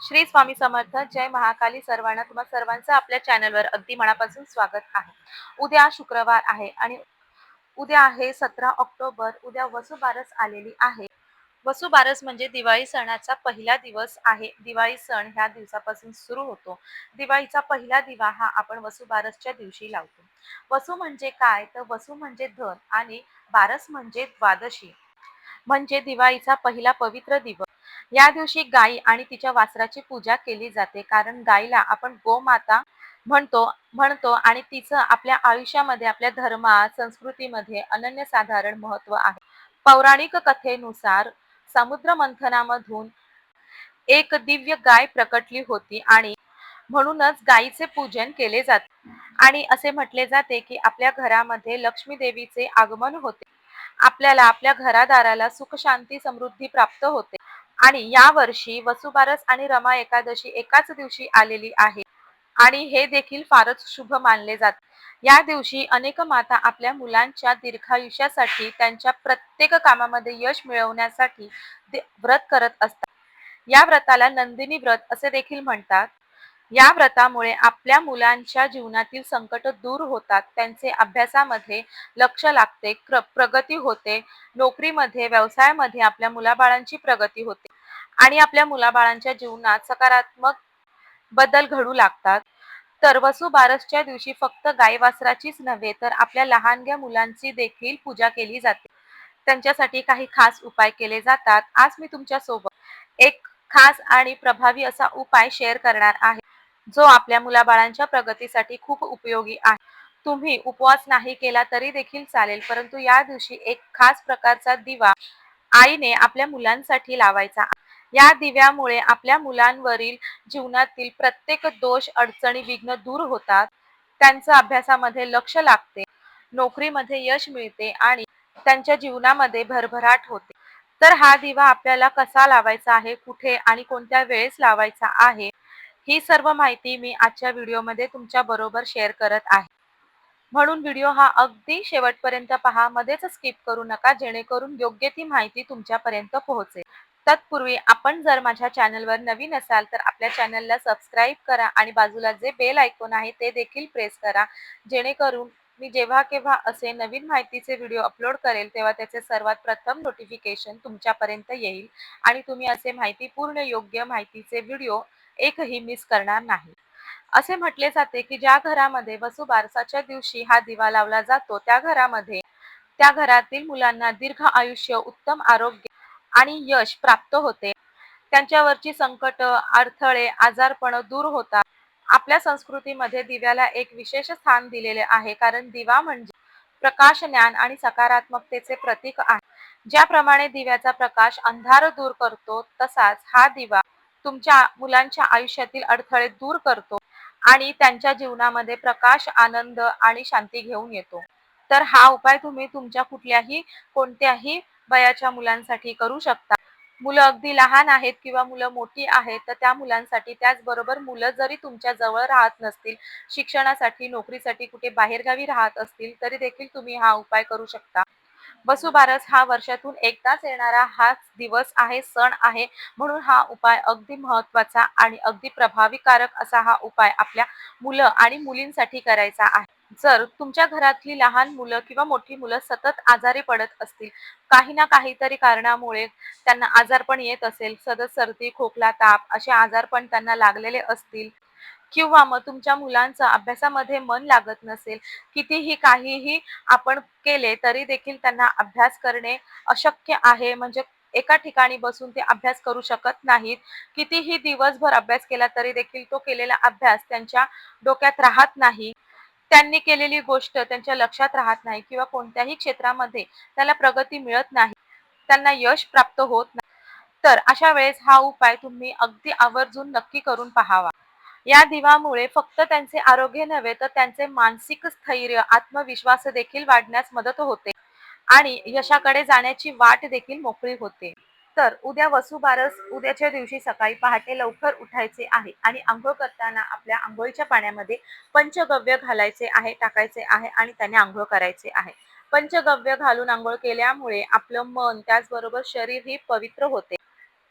श्री स्वामी समर्थ जय महाकाली सर्वांना तुम्हा सर्वांचं आपल्या चॅनलवर अगदी मनापासून स्वागत आहे. उद्या शुक्रवार आहे आणि उद्या आहे सतरा ऑक्टोबर उद्या वसुबारस आलेली आहे. वसुबारस म्हणजे दिवाळी सणाचा पहिला दिवस आहे. दिवाळी सण ह्या दिवसापासून सुरू होतो. दिवाळीचा पहिला दिवा हा आपण वसुबारसच्या दिवशी लावतो. वसु म्हणजे काय? तर वसु म्हणजे धन आणि बारस म्हणजे द्वादशी. म्हणजे दिवाळीचा पहिला पवित्र दिवस. या दिवशी गाई आणि तिच्या वासराची पूजा केली जाते. कारण गाईला आपण गोमाता म्हणतो म्हणतो आणि तिचं आपल्या आयुष्यामध्ये आपल्या धर्मात संस्कृतीमध्ये अनन्यसाधारण महत्त्व आहे. पौराणिक कथेनुसार समुद्र मंथनामधून एक दिव्य गाय प्रकटली होती आणि म्हणूनच गायीचे पूजन केले जाते. आणि असे म्हटले जाते की आपल्या घरामध्ये लक्ष्मी देवीचे आगमन होते. आपल्याला आपल्या घरादाराला सुख शांती समृद्धी प्राप्त होते. आणि या वर्षी वसुबारस आणि रमा एकादशी एकाच दिवशी आलेली आहे. आणि हे देखील फारच शुभ मानले जाते. या दिवशी अनेक माता आपल्या मुलांच्या दीर्घायुष्यासाठी त्यांच्या प्रत्येक कामामध्ये यश मिळवण्यासाठी व्रत करत असतात. या व्रताला नंदिनी व्रत असे देखील म्हणतात. या व्रतामुळे आपल्या मुलांच्या जीवनातील संकट दूर होतात. त्यांचे अभ्यासामध्ये लक्ष लागते प्रगती होते. नोकरीमध्ये व्यवसायामध्ये आपल्या मुलाबाळांची प्रगती होते. आणि आपल्या मुलाबाळांच्या जीवनात सकारात्मक बदल घडू लागतात. तर वसुबारसच्या दिवशी फक्त गाय वासराचीच नव्हे तर आपल्या लहानग्या मुलांची देखील पूजा केली जाते. त्यांच्यासाठी काही खास उपाय केले जातात. आज मी तुमच्यासोबत एक खास आणि प्रभावी असा उपाय शेअर करणार आहे जो आपल्या मुलाबाळांच्या प्रगतीसाठी खूप उपयोगी आहे. तुम्ही उपवास नाही केला तरी देखील चालेल परंतु या दिवशी एक खास प्रकारचा दिवा आईने आपल्या मुलांसाठी लावायचा या दिव्यामुळे आपल्या मुलांवरील जीवनातील प्रत्येक दोष अडचणी विघ्न दूर होतात. त्यांचं अभ्यासामध्ये लक्ष लागते. नोकरीमध्ये यश मिळते आणि त्यांच्या जीवनामध्ये भरभराट होते. तर हा दिवा आपल्याला कसा लावायचा आहे कुठे आणि कोणत्या वेळेस लावायचा आहे ही सर्व माहिती मी आजच्या व्हिडिओमध्ये तुमच्या बरोबर शेअर करत आहे. म्हणून व्हिडिओ हा अगदी शेवटपर्यंत पहा मध्येच स्किप करू नका जेणेकरून योग्य ती माहिती तुमच्यापर्यंत पोहोचेल. तत्पूर्वी आपण जर माझ्या चॅनलवर नवीन असाल तर आपल्या चॅनलला सबस्क्राईब करा आणि बाजूला जे बेल आयकॉन आहे ते देखील प्रेस करा. जेणेकरून मी जेव्हा केव्हा असे नवीन माहितीचे व्हिडिओ अपलोड करेल तेव्हा त्याचे सर्वात प्रथम नोटिफिकेशन तुमच्यापर्यंत येईल आणि तुम्ही असे माहितीपूर्ण योग्य माहितीचे व्हिडिओ एकही मिस करणार नाही. असे म्हटले जाते की ज्या घरामध्ये वसुबारसाच्या दिवशी हा दिवा लावला जातो त्या घरामध्ये त्या घरातील मुलांना दीर्घ आयुष्य उत्तम आरोग्य आणि यश प्राप्त होते. त्यांच्यावरची संकट अडथळे आजारपण दूर होतात. आपल्या संस्कृतीमध्ये दिव्याला एक विशेष स्थान दिलेले आहे कारण दिवा म्हणजे प्रकाश ज्ञान आणि सकारात्मकतेचे प्रतीक आहे. ज्याप्रमाणे दिव्याचा प्रकाश अंधार दूर करतो तसाच हा दिवा तुमच्या मुलांच्या आयुष्यातील अडथळे दूर करतो आणि त्यांच्या जीवनामध्ये प्रकाश आनंद आणि शांती घेऊन येतो. तर हा उपाय तुम्ही तुमच्या कुठल्याही कोणत्याही वयाच्या मुलांसाठी करू शकता. मुलं अगदी लहान आहेत किंवा मुलं मोठी आहेत तर त्या मुलांसाठी त्याचबरोबर मुलं जरी तुमच्या जवळ राहत नसतील शिक्षणासाठी नोकरीसाठी कुठे बाहेरगावी राहत असतील तरी देखील तुम्ही हा उपाय करू शकता. वसुबारस हा वर्षातून एकदाच येणारा हाच दिवस आहे सण आहे म्हणून हा उपाय अगदी महत्त्वाचा आणि अगदी प्रभावीकारक असा हा उपाय आपल्या मुलं आणि मुलींसाठी करायचा आहे. जर तुमच्या घरातली लहान मुलं किंवा मोठी मुलं सतत आजारी पडत असतील काही ना काहीतरी कारणामुळे त्यांना आजारपण येत असेल सतत सर्दी खोकला ताप असे आजारपण त्यांना लागलेले असतील किंवा मग तुमच्या मुलांचं अभ्यासामध्ये मन लागत नसेल कितीही काहीही आपण केले तरी देखील त्यांना अभ्यास करणे अशक्य आहे. म्हणजे एका ठिकाणी बसून ते अभ्यास करू शकत नाहीत. कितीही दिवसभर अभ्यास केला तरी देखील तो केलेला अभ्यास त्यांच्या डोक्यात राहत नाही. त्यांनी केलेली गोष्ट त्यांच्या लक्षात राहत नाही किंवा कोणत्याही क्षेत्रामध्ये त्याला प्रगती मिळत नाही त्यांना यश प्राप्त होत नाही. तर अशा वेळेस हा उपाय तुम्ही अगदी आवर्जून नक्की करून पाहावा. या दिवामुळे फक्त त्यांचे आरोग्य नव्हे तर त्यांचे मानसिक स्थैर्य आत्मविश्वास देखील वाढण्यास मदत होते आणि यशाकडे जाण्याची वाट देखील मोकळी होते. तर उद्या वसुबारस उद्याच्या दिवशी सकाळी पहाटे लवकर उठायचे आहे आणि आंघोळ करताना आपल्या आंघोळीच्या पाण्यामध्ये पंचगव्य घालायचे आहे टाकायचे आहे आणि त्याने आंघोळ करायचे आहे. पंचगव्य घालून आंघोळ केल्यामुळे आपलं मन त्याचबरोबर शरीर ही पवित्र होते.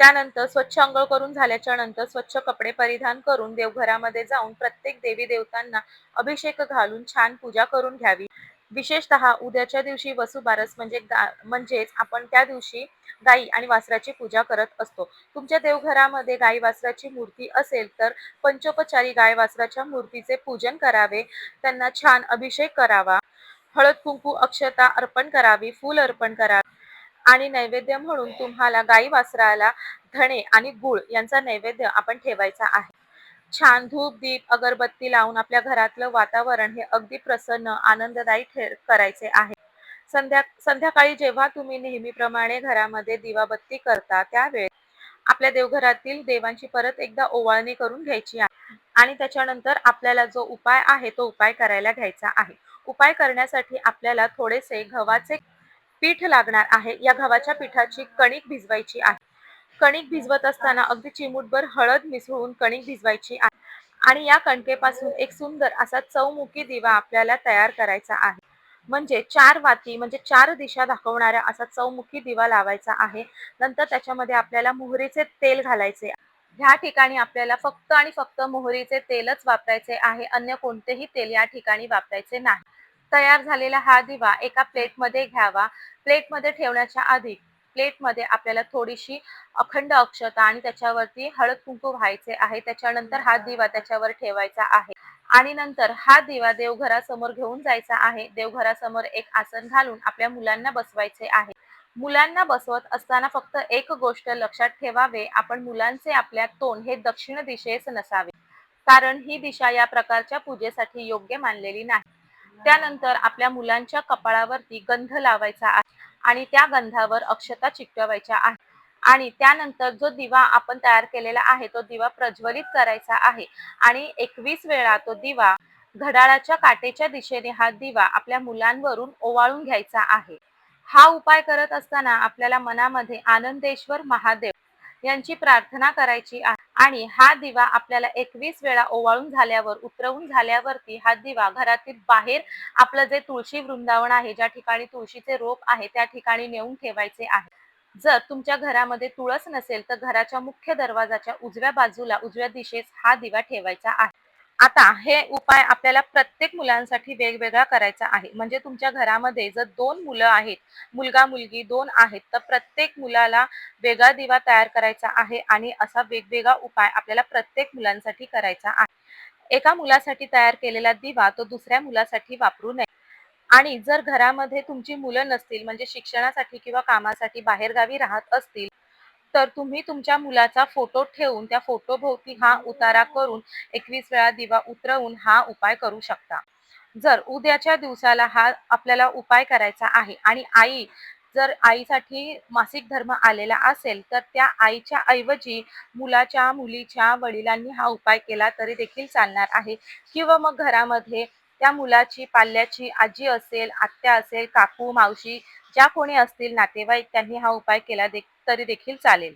त्यानंतर स्वच्छ आंघोळ करून झाल्याच्यानंतर स्वच्छ कपडे परिधान करून देवघरामध्ये जाऊन प्रत्येक देवी देवतांना अभिषेक घालून छान पूजा करून घ्यावी. विशेषतः उद्याच्या दिवशी वसुबारस म्हणजे गा म्हणजेच आपण त्या दिवशी गाई आणि वासराची पूजा करत असतो. तुमच्या देवघरामध्ये गाई वासराची मूर्ती असेल तर पंचोपचारी गाय वासराच्या मूर्तीचे पूजन करावे. त्यांना छान अभिषेक करावा. हळद कुंकू अक्षता अर्पण करावी फूल अर्पण करावे. आणि नैवेद्य म्हणून तुम्हाला गाई वासराला धणे आणि गुळ यांचा नैवेद्य आपण ठेवायचा आहे. छान धूप दीप अगरबत्ती लावून आपल्या घरातलं वातावरण हे अगदी प्रसन्न आनंददायी ठेर करायचे आहे. संध्या संध्याकाळी जेव्हा तुम्ही नेहमीप्रमाणे घरामध्ये दिवाबत्ती करता त्यावेळेस आपल्या देवघरातील देवांची परत एकदा ओवाळणी करून घ्यायची आहे. आणि त्याच्यानंतर आपल्याला जो उपाय आहे तो उपाय करायला घ्यायचा आहे. उपाय करण्यासाठी आपल्याला थोडेसे गव्हाचे पीठ लागणार आहे. या गव्हाच्या पिठाची कणिक भिजवायची आहे. कणिक भिजवत असताना अगदी चिमूटभर हळद मिसळून कणिक भिजवायची आहे. आणि या कणकेपासून एक सुंदर असा चौमुखी दिवा आपल्याला तयार करायचा आहे. म्हणजे चार वाती म्हणजे चार दिशा दाखवणाऱ्या असा चौमुखी दिवा लावायचा आहे. नंतर त्याच्यामध्ये आपल्याला मोहरीचे तेल घालायचे. ह्या ठिकाणी आपल्याला फक्त आणि फक्त मोहरीचे तेलच वापरायचे आहे. अन्य कोणतेही तेल या ठिकाणी वापरायचे नाही. तयार झालेला हा दिवा एका प्लेटमध्ये घ्यावा. प्लेटमध्ये ठेवण्याच्या आधी प्लेटमध्ये आपल्याला थोडीशी अखंड अक्षता आणि त्याच्यावरती हळद कुंकू व्हायचे आहे. त्याच्यानंतर हा दिवा त्याच्यावर ठेवायचा आहे. आणि नंतर हा दिवा देवघरासमोर घेऊन जायचा आहे. देवघरासमोर एक आसन घालून आपल्या मुलांना बसवायचे आहे. मुलांना बसवत असताना फक्त एक गोष्ट लक्षात ठेवावे. आपण मुलांचे आपल्या तोंड हे दक्षिण दिशेस नसावे. कारण ही दिशा या प्रकारच्या पूजेसाठी योग्य मानलेली नाही. त्यानंतर आपल्या मुलांच्या कपाळावरती गंध लावायचा आहे. आणि त्या गंधावर अक्षता चिकटवायच्या आहे. आणि त्यानंतर जो दिवा आपण तयार केलेला आहे तो दिवा प्रज्वलित करायचा आहे. आणि एकवीस वेळा तो दिवा घड्याळाच्या काटेच्या दिशेने हा दिवा आपल्या मुलांवरून ओवाळून घ्यायचा आहे. हा उपाय करत असताना आपल्याला मनामध्ये आनंदेश्वर महादेव यांची प्रार्थना करायची आहे. आणि हा दिवा आपल्याला एकवीस वेळा ओवाळून झाल्यावर उतरवून झाल्यावरती हा दिवा घरातील बाहेर आपलं जे तुळशी वृंदावन आहे ज्या ठिकाणी तुळशीचे रोप आहे त्या ठिकाणी नेऊन ठेवायचे आहे. जर तुमच्या घरामध्ये तुळस नसेल तर घराच्या मुख्य दरवाजाच्या उजव्या बाजूला उजव्या दिशेस हा दिवा ठेवायचा आहे. आता हे उपाय आपल्याला प्रत्येक मुलांसाठी वेगवेगळा करायचा आहे. म्हणजे तुमच्या घरामध्ये जर दोन मुलं आहेत मुलगा मुलगी दोन आहेत तर प्रत्येक मुलाला वेगळा दिवा तयार करायचा आहे आणि असा वेगवेगळा उपाय आपल्याला प्रत्येक मुलांसाठी करायचा आहे. एका मुलासाठी तयार केलेला दिवा तो दुसऱ्या मुलासाठी वापरू नये. आणि जर घरामध्ये तुमची मुलं नसतील म्हणजे शिक्षणासाठी किंवा कामासाठी बाहेरगावी राहत असतील तर तुम्ही तुमच्या मुलाचा फोटो ठेवून त्या फोटोभोवती हा उतारा करून एकवीस वेळा दिवा उतरवून हा उपाय करू शकता. जर उद्याच्या दिवसाला हा आपल्याला उपाय करायचा आहे आणि आई जर आईसाठी मासिक धर्म आलेला असेल तर त्या आईच्या ऐवजी मुलाच्या मुलीच्या वडिलांनी हा उपाय केला तरी देखील चालणार आहे. किंवा मग घरामध्ये त्या मुलाची पाल्याची आजी असेल आत्या असेल काकू मावशी ज्या कोणी असतील नातेवाईक त्यांनी हा उपाय केला दे तरी देखील चालेल.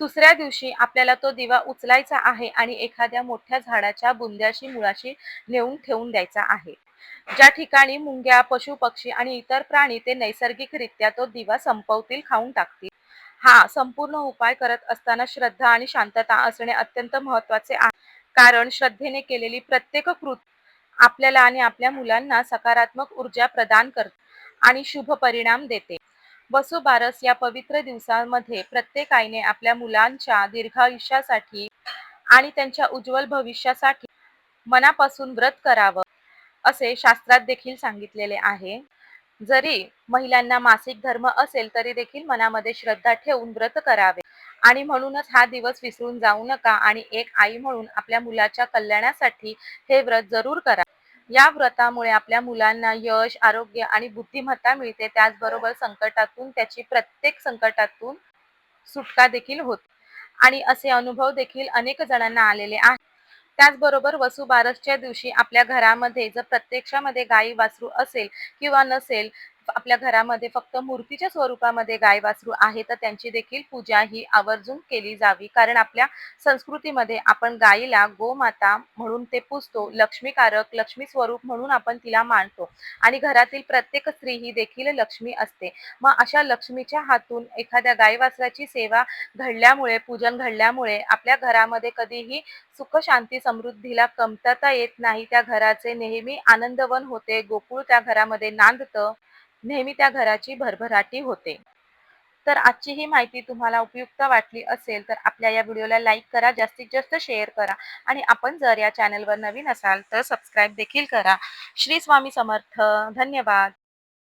दुसऱ्या दिवशी आपल्याला तो दिवा उचलायचा आहे आणि एखाद्या मोठ्या झाडाच्या बुंद्याशी मुळाशी नेऊन ठेवून द्यायचा आहे. ज्या ठिकाणी मुंग्या पशु पक्षी आणि इतर प्राणी ते नैसर्गिकरित्या तो दिवा संपवतील खाऊन टाकतील. हा संपूर्ण उपाय करत असताना श्रद्धा आणि शांतता असणे अत्यंत महत्त्वाचे आहे. कारण श्रद्धेने केलेली प्रत्येक कृत आपल्याला आणि आपल्या मुलांना सकारात्मक ऊर्जा प्रदान करते. आणि शुभ परिणाम देते. वसुबारस या पवित्र दिवसामध्ये प्रत्येक आईने आपल्या मुलांच्या दीर्घायुष्यासाठी आणि त्यांच्या उज्ज्वल भविष्यासाठी मनापासून व्रत करावं असे शास्त्रात देखील सांगितलेले आहे. जरी महिलांना मासिक धर्म असेल तरी देखील मनामध्ये श्रद्धा ठेवून व्रत करावे. आणि म्हणूनच हा दिवस विसरून जाऊ नका आणि एक आई म्हणून आपल्या मुलाच्या कल्याणासाठी हे व्रत जरूर करा. या व्रतामुळे आपल्या मुलांना यश आरोग्य आणि बुद्धिमत्ता मिळते. त्याचबरोबर संकटातून त्याची प्रत्येक संकटातून सुटका देखील होते आणि असे अनुभव देखील अनेक जणांना आलेले आहेत. त्याचबरोबर वसुबारसच्या दिवशी आपल्या घरामध्ये जर प्रत्यक्षामध्ये गाई वासरू असेल किंवा नसेल आपल्या घरामध्ये फक्त मूर्तीच्या स्वरूपामध्ये गाय वासरू आहे तर त्यांची देखील पूजा ही आवर्जून केली जावी. कारण आपल्या संस्कृतीमध्ये आपण गायीला गोमाता म्हणून ते पूजतो लक्ष्मीकारक लक्ष्मी स्वरूप म्हणून आपण तिला मानतो. आणि घरातील प्रत्येक स्त्री ही देखील लक्ष्मी असते. मग अशा लक्ष्मीच्या हातून एखाद्या गाई वासराची सेवा घडल्यामुळे पूजन घडल्यामुळे आपल्या घरामध्ये कधीही सुख शांती समृद्धीला कमतरता येत नाही. त्या घराचे नेहमी आनंदवन होते. गोकुळ त्या घरामध्ये नांदतं. नेहमी त्या घराची भरभराटी होते. तर आजची ही माहिती तुम्हाला उपयुक्त वाटली असेल तर आपल्या या व्हिडिओला लाईक करा जास्तीत जास्त शेअर करा आणि आपण जर या चॅनलवर नवीन असाल तर सबस्क्राईब देखील करा. श्री स्वामी समर्थ. धन्यवाद.